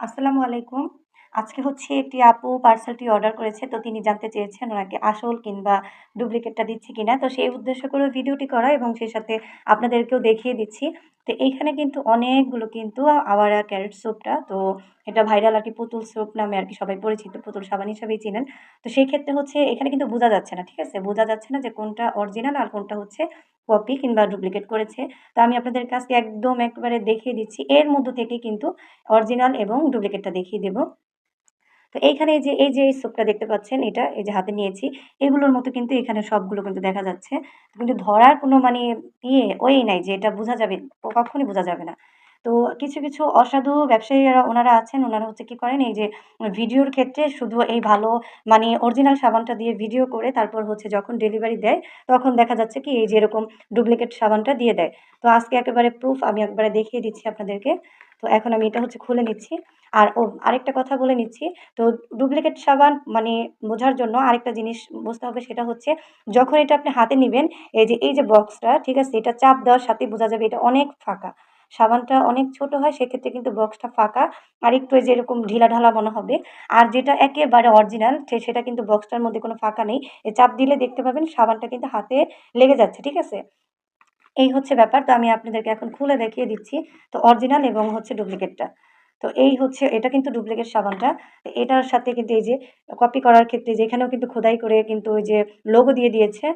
আসসালামু আলাইকুম। আজকে হচ্ছে একটি আপু পার্সেলটি অর্ডার করেছে। তো তিনি জানতে চেয়েছেন ওনাকে আসল কিংবা ডুপ্লিকেটটা দিচ্ছে কিনা। তো সেই উদ্দেশ্য করে ভিডিওটি করা এবং সেই সাথে আপনাদেরকেও দেখিয়ে দিচ্ছি। তো এইখানে কিন্তু অনেকগুলো কিন্তু আওয়ারা ক্যারেট স্যুপটা তো এটা ভাইরাল আর কি পুতুল স্যুপ নামে আর কি সবাই পরিচিত। পুতুল সাবান হিসাবেই চিনেন। তো সেই ক্ষেত্রে হচ্ছে এখানে কিন্তু বোঝা যাচ্ছে না। ঠিক আছে? বোঝা যাচ্ছে না যে কোনটা অরিজিনাল আর কোনটা হচ্ছে কপি কিংবা ডুপ্লিকেট করেছে। তো আমি আপনাদের কাছে একদম একবারে দেখিয়ে দিচ্ছি। এর মধ্য থেকে কিন্তু অরিজিনাল এবং ডুপ্লিকেটটা দেখিয়ে দেব। তো এইখানে এই যে এই যে এই সোপটা দেখতে পাচ্ছেন, এটা এই যে হাতে নিয়েছি, এগুলোর মতো কিন্তু এখানে সবগুলো কিন্তু দেখা যাচ্ছে। কিন্তু ধরার কোনো মানে ইয়ে ওই নাই যে এটা বোঝা যাবে, কখনই বোঝা যাবে না। তো কিছু কিছু অসাধু ব্যবসায়ীরা ওনারা আছেন। ওনারা হচ্ছে কি করেন, এই যে ভিডিওর ক্ষেত্রে শুধু এই ভালো মানে অরিজিনাল সাবানটা দিয়ে ভিডিও করে তারপর হচ্ছে যখন ডেলিভারি দেয়, তখন দেখা যাচ্ছে কি এই যে এরকম ডুপ্লিকেট সাবানটা দিয়ে দেয়। তো আজকে একেবারে প্রুফ আমি একবারে দেখিয়ে দিচ্ছি আপনাদেরকে। তো এখন আমি এটা হচ্ছে খুলে নিচ্ছি। আর ও, আরেকটা কথা বলে নিচ্ছি। তো ডুপ্লিকেট সাবান মানে বোঝার জন্য আরেকটা জিনিস বুঝতে হবে সেটা হচ্ছে যখন এটা আপনি হাতে নেবেন, এই যে এই যে বক্সটা ঠিক আছে, এটা চাপ দেওয়ার সাথেই বোঝা যাবে এটা অনেক ফাঁকা। সাবানটা অনেক ছোট হয়, সেক্ষেত্রে কিন্তু বক্সটা ফাঁকা। আর একটু এই যে এরকম ঢিলা ঢালা মনে হবে। আর যেটা একেবারে অরিজিনাল সেটা কিন্তু বক্সটার মধ্যে কোনো ফাঁকা নেই। চাপ দিলে দেখতে পাবেন সাবানটা কিন্তু হাতে লেগে যাচ্ছে, ঠিক আছে? এই হচ্ছে ব্যাপার। তো আমি আপনাদেরকে এখন খুলে দেখিয়ে দিচ্ছি। তো অরিজিনাল এবং হচ্ছে ডুপ্লিকেটটা। তো এই হচ্ছে, এটা কিন্তু ডুপ্লিকেট সাবানটা। এটার সাথে কিন্তু এই যে কপি করার ক্ষেত্রে যেখানেও কিন্তু খোদাই করে কিন্তু ওই যে লোগো দিয়ে দিয়েছে।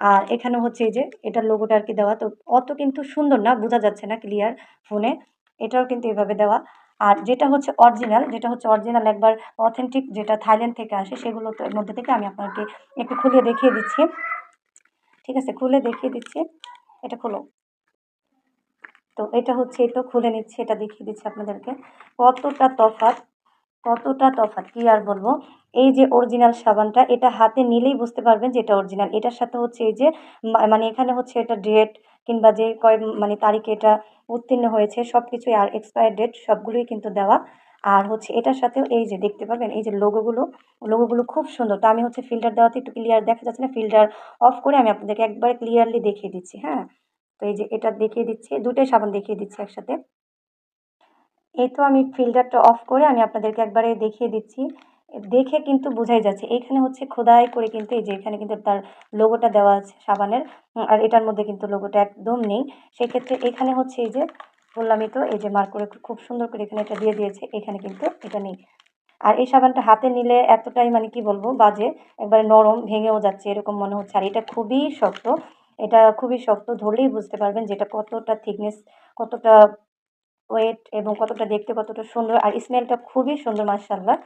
আর এখানে হচ্ছে এই যে, এটার লোগোটা আর কি দেওয়া। তো অত কিন্তু সুন্দর না, বোঝা যাচ্ছে না ক্লিয়ার ফোনে এটাও কিন্তু এভাবে দেওয়া। আর যেটা হচ্ছে অরিজিনাল যেটা হচ্ছে অরিজিনাল একবার অথেন্টিক যেটা থাইল্যান্ড থেকে আসে, সেগুলো মধ্যে থেকে আমি আপনাকে একটু খুলে দেখিয়ে দিচ্ছি। ঠিক আছে, খুলে দেখিয়ে দিচ্ছি। এটা খোলো। তো এটা হচ্ছে এটা খুলে নিচ্ছি, এটা দেখিয়ে দিচ্ছি আপনাদেরকে। কতটা তফাৎ। কতটা তফাৎ, কী আর বলব? এই যে অরিজিনাল সাবানটা, এটা হাতে নিলেই বুঝতে পারবেন যে এটা অরিজিনাল এটার সাথে হচ্ছে এই যে মানে এখানে হচ্ছে এটা ডেট কিংবা যে কয় মানে তারিখে এটা উত্তীর্ণ হয়েছে সব কিছুই আর এক্সপায়ার ডেট সবগুলোই কিন্তু দেওয়া। আর হচ্ছে এটার সাথেও এই যে, দেখতে পাবেন এই যে লোগোগুলো লোগোগুলো খুব সুন্দর। তো আমি হচ্ছে ফিল্টার দেওয়াতে একটু ক্লিয়ার দেখা যাচ্ছে না ফিল্টার অফ করে আমি আপনাদেরকে একবারে ক্লিয়ারলি দেখিয়ে দিচ্ছি হ্যাঁ? তো এই যে এটা দেখিয়ে দিচ্ছি দুটোই সাবান দেখিয়ে দিচ্ছি একসাথে। এই তো আমি ফিল্টারটা অফ করে আমি আপনাদেরকে একবারে দেখিয়ে দিচ্ছি। দেখে কিন্তু বোঝাই যাচ্ছে, এখানে হচ্ছে খোদাই করে কিন্তু এই যে এখানে কিন্তু তার লোগোটা দেওয়া আছে সাবানের আর এটার মধ্যে কিন্তু লোগোটা একদম নেই। সেক্ষেত্রে এখানে হচ্ছে এই যে বললামই তো এই যে মার করে খুব সুন্দর করে এখানে এটা দিয়ে দিয়েছে, এখানে কিন্তু এটা নেই। আর এই সাবানটা হাতে নিলে এতটাই মানে কি বলব, বাজে, একবারে নরম, ভেঙেও যাচ্ছে, এরকম মনে হচ্ছে। আর এটা খুবই শক্ত, এটা খুবই শক্ত, ধরলেই বুঝতে পারবেন যেটা কতটা থিকনেস কতটা ওয়েট এবং কতটা দেখতে কতটা সুন্দর। আর স্মেলটা খুবই সুন্দর মার্শাল্লাহ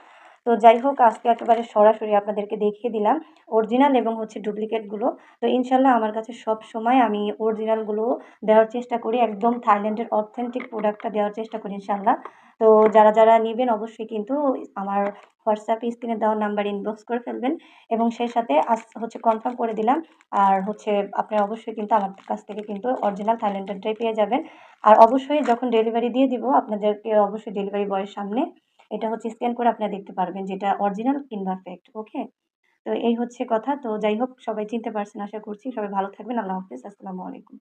তো যাই হোক, আজকে একেবারে সরাসরি আপনাদেরকে দেখিয়ে দিলাম অরিজিনাল এবং হচ্ছে ডুপ্লিকেটগুলো তো ইনশাল্লাহ আমার কাছে সব সময় আমি অরিজিনালগুলো দেওয়ার চেষ্টা করি, একদম থাইল্যান্ডের অথেন্টিক প্রোডাক্টটা দেওয়ার চেষ্টা করি ইনশাল্লাহ তো যারা যারা নেবেন অবশ্যই কিন্তু আমার হোয়াটসঅ্যাপে স্ক্রিনে দেওয়ার নাম্বার ইনবক্স করে ফেলবেন এবং সেই সাথে আজ হচ্ছে কনফার্ম করে দিলাম। আর হচ্ছে আপনারা অবশ্যই কিন্তু আমার কাছ থেকে কিন্তু অরিজিনাল থাইল্যান্ডেরটাই পেয়ে যাবেন। আর অবশ্যই যখন ডেলিভারি দিয়ে দিব, আপনাদেরকে অবশ্যই ডেলিভারি বয়ের সামনে এটা হচ্ছে স্ক্যান করে আপনারা দেখতে পারবেন যেটা অরিজিনাল কিংবা ফেক্ট ওকে তো এই হচ্ছে কথা, তো যাই হোক, সবাই চিনতে পারছেন, আশা করছি। সবাই ভালো থাকবেন, আল্লাহ হাফিজ, আসসালামু আলাইকুম।